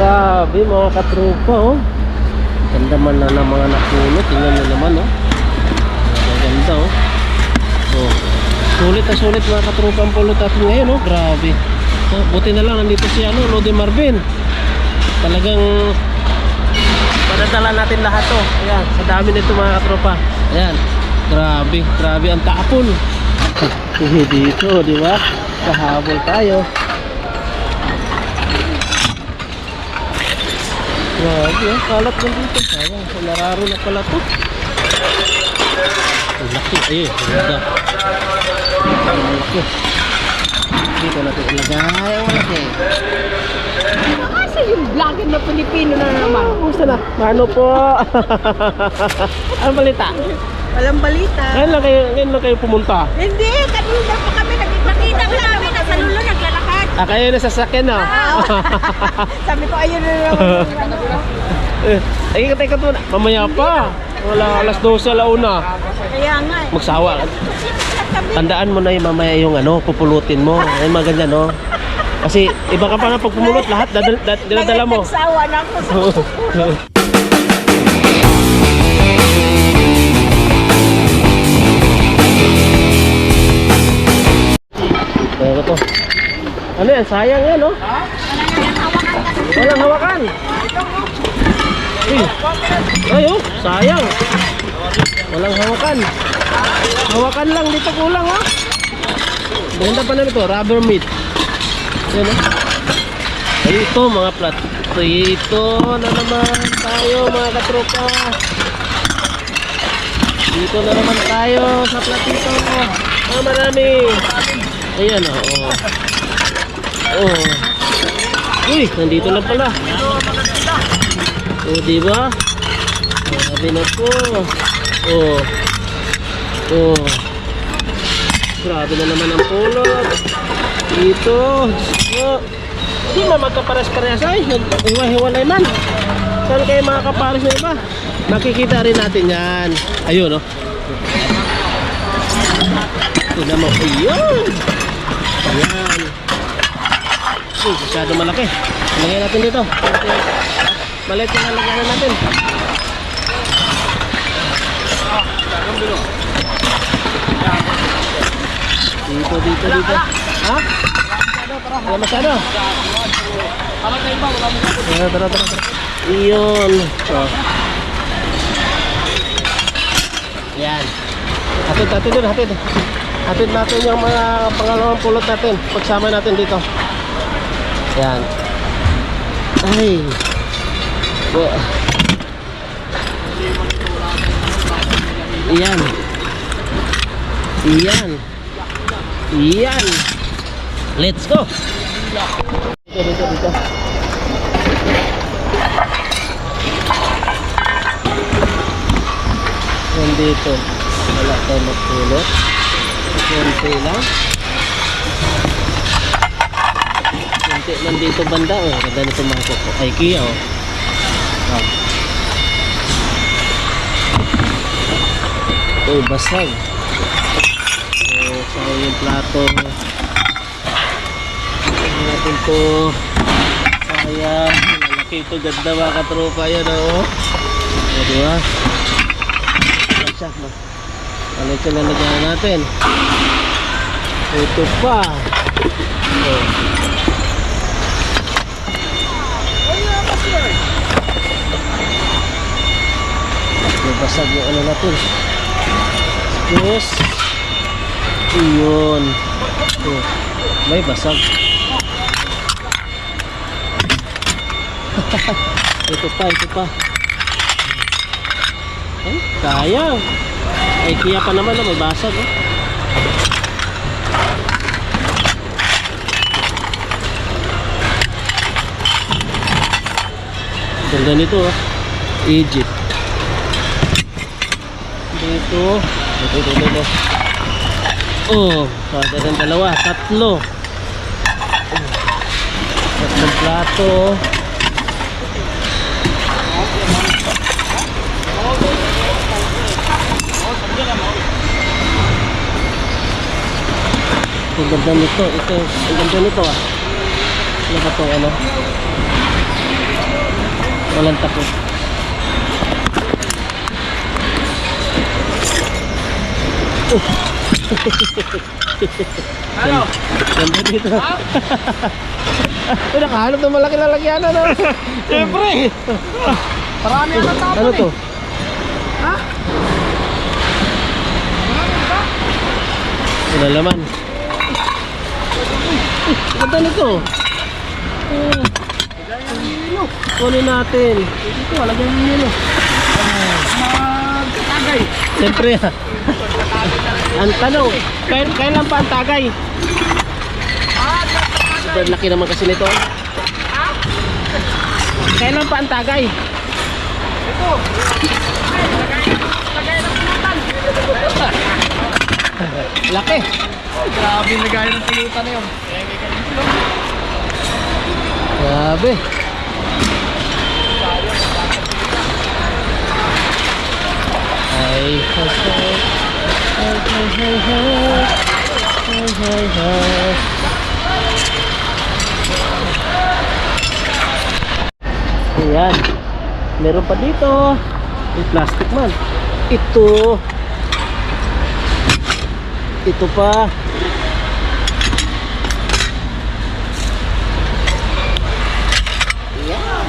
Grabe mga katropa oh. Ganda man na ng mga napuno. Tingnan nyo naman oh. Ganda oh. Oh. Sulit na sulit mga katropa ang pulot natin ngayon oh. Grabe. Oh, buti na lang nandito si ano, Lodi Marvin. Talagang padadala natin lahat to. Ayan, sa dami nito mga katropa. Ayan. Grabe, grabe ang tapon. dito, di ba? Kahabol tayo. Grabe, oh. kalat lang dito. Sayang, sa nararo na pala to. Ang laki, eh, ganda. Ang laki. Dito natin ilagay ang malaki. Kasi yung vlogger na Pilipino na naman. Kumusta na? Ano po? Ang balita? Walang balita. Ngayon lang kayo, ngayon lang kayo pumunta. Hindi, kanina pa kami nagkikita ko namin na sa lulo naglalakad. Ah, kayo na sasakyan na. Sabi ko, ayun na naman. eh, ay, teka to. Mamaya pa. Wala, alas 12 alauna. Kaya nga eh. Magsawa. Tandaan mo na yung mamaya yung ano, pupulutin mo. Ay, mga ganyan, no? Kasi iba ka pa na pag pumulot lahat, dadal, dad, dinadala mo. Nagsawa na ako sa Ano yan? Sayang yan, no? Walang hawakan. Uy. Ay, oh. Sayang. Walang hawakan. Hawakan lang. Dito kulang, oh. Maganda pa na ito. Rubber meat. Yan, oh. Ay, ito, mga plat. Ito na naman tayo, mga katropa. Dito na naman tayo sa platito. Ah, marami. Ayan o. Oh, oh. Uy, nandito lang pala. Oh, di ba? Sabi na po. Oh. Oh. Grabe na naman ang pulot. Dito. Oh. Hindi na magkapares-pares ay. Nag-iwa-hiwalay man. Saan kayo mga kapares na iba? Makikita rin natin yan. Ayun, oh. Tignan mo. Ayun. Ayan. Uy, masyado malaki. Lagyan natin dito. Maliit na lagyan natin. Dito, dito, dito. Ha? Wala masyado. Tara, tara, tara. Iyon. Oh. Yan. Hatid natin dun, hatid. Hatid natin yung mga pangalawang pulot natin. Pagsama natin dito. Yan. Ay. Wa- Yan. Yan. Yan. Let's go. Dito, dito, dito. Nandito. Wala tayo magpulot. Kunti lang. Kunti lang dito banda. Oh, ganda nito mga koko. Ay, Kia oh. Ah. Oh, basag. So, sa yung plato. Tingnan natin to. Sayang. Malaki ito. Ganda mga katropa yan oh. O, diba? Siya, ma. Ano ito na lagyan natin? Ito pa. Oh. Basag yung ano natin. Yes. Iyon. Oh. May basag. ito pa, ito pa. Ay, kaya. Ay, kaya pa naman na may basag. Oh. Ganda nito. Oh. Egypt. Dito. Dito, dito, dito. Oh, kada ng dalawa. Tatlo. Tatlong plato. Ang ganda nito. Ito, ang ganda nito ah. Ano ba to ano? Walang takot. Ano? Ganda dito. Uy, nakahanap ng malaki lalagyan ano? Siyempre! Marami ang tao Ano to? Ha? Wala laman. Ganda nito. Oh. Kunin natin. Dito, lagyan mo yun. oh. Magkatagay. Siyempre. ah. ang tanong, kailan, kailan pa ang tagay? Sobrang laki naman kasi nito. Kailan pa ang tagay? Ito. Tagay ng pulutan. Laki. Grabe yung lagay ng pulutan na yun. Grabe. Ay, hay, hay. Hay, hay, hay, hay. Hay, hay, hay. Ayan. Meron pa dito. May plastic man. Ito. Ito pa. Ayan.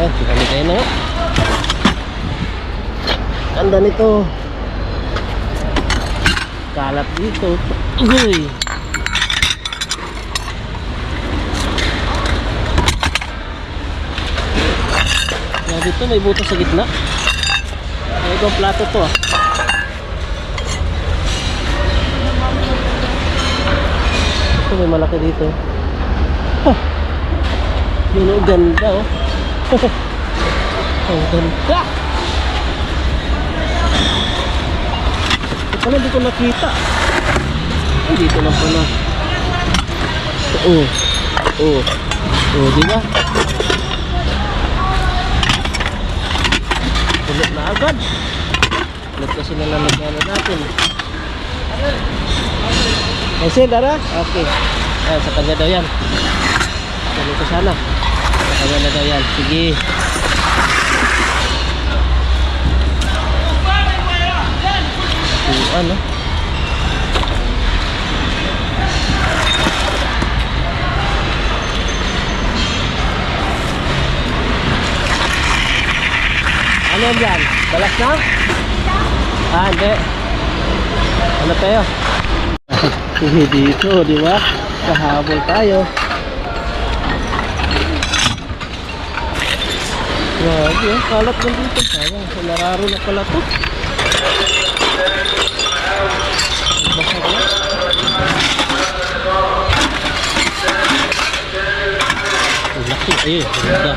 Ayan, kami tayo na. Ganda nito. Kalat dito. Uy. Kaya dito may butas sa gitna. May ibang plato to ah. Ito may malaki dito. Huh. Yun ang ganda oh. ang ganda. Pala hindi ko nakita. Ay, dito lang pala. Oo. Oo. Oo, di ba? Tulog na agad. Tulog kasi nalalagyan na natin. Sir, dara? Okay. Ayan, sa kanya daw yan. Ko sana. Sa kanya na daw yan. Sige. Tuan, no? Ano yan? Balas na? Ah, hindi. Ano tayo? Dito, di ba? Kahabol tayo. Grabe, oh. kalat lang dito. Sayang, sa nararo na pala to. Ayun, ganda.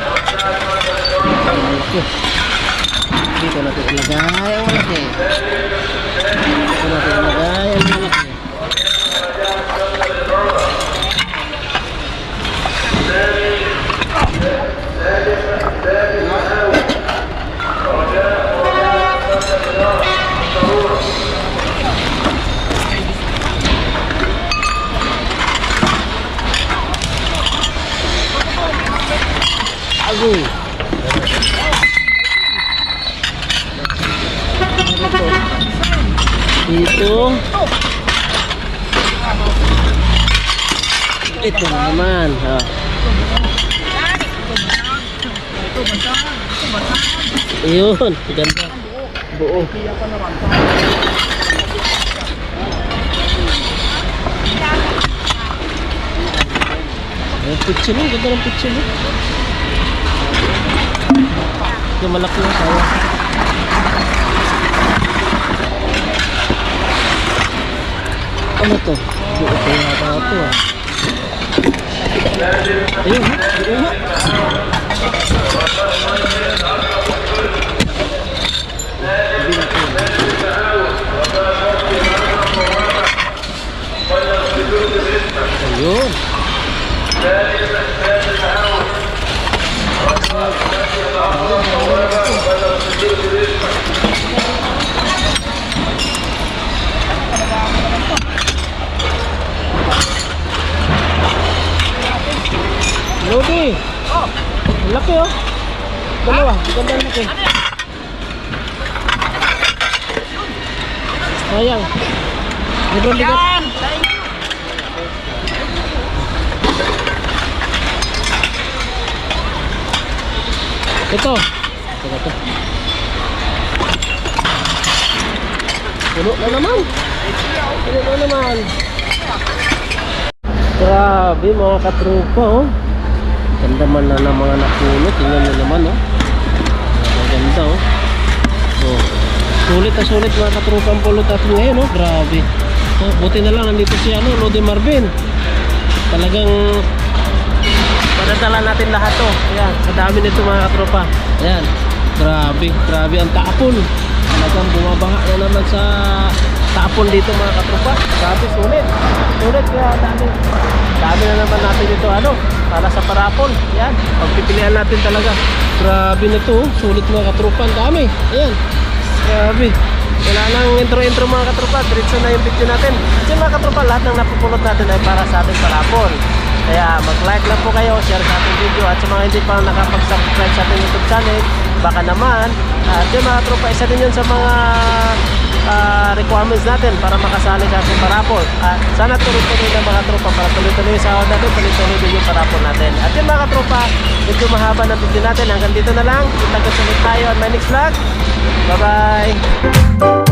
Dito natin ilagay ang malaki. Dito natin ilagay Ito na naman. Ha. Ayun, ganda. Buo. Ayun, picture mo. Ganda ng picture mo. Ito malaki yung sawa. Ano to? Buo pa yung hata ito ah. Ayun ha? Ayun ha? Oh. Laki oh. Dalawa. Ganda ang laki. Sayang. Sobrang bigat. Ito. Ito to. Puno na naman. Puno na naman. Grabe mga katrupa oh. Ganda man na ng mga napuno. Tingnan nyo naman oh. Maganda oh. Oh. Sulit na sulit mga katrupa pulot natin ngayon oh. Grabe. Oh, buti na lang nandito si ano, Lodi Marvin. Talagang Padadala natin lahat to. Ayan, kadami nito mga katropa. Ayan, grabe, grabe ang taapon. Talagang bumabaha na naman sa taapon dito mga katropa. Grabe, sulit. Sulit, kaya dami. Dami na naman natin ito, ano, para sa parapon. Ayan, pagpipilian natin talaga. Grabe na to, oh. sulit mga katropa. Dami. Ayan, grabe. Wala nang intro-intro mga katropa. Diretso na yung video natin. Kasi mga katropa, lahat ng napupulot natin ay para sa ating parapon. Kaya mag-like lang po kayo, share sa ating video at sa mga hindi pa nakapag-subscribe sa ating YouTube channel, baka naman, at yun mga tropa, isa din yun sa mga ah, requirements natin para makasali sa ating parapol. At sana tuloy-tuloy na mga tropa para tuloy-tuloy yung sahod natin, tuloy-tuloy din yung parapol natin. At yun mga tropa, medyo mahaba ng video natin. Hanggang dito na lang. Kita-kits ulit tayo at my next vlog. Bye-bye!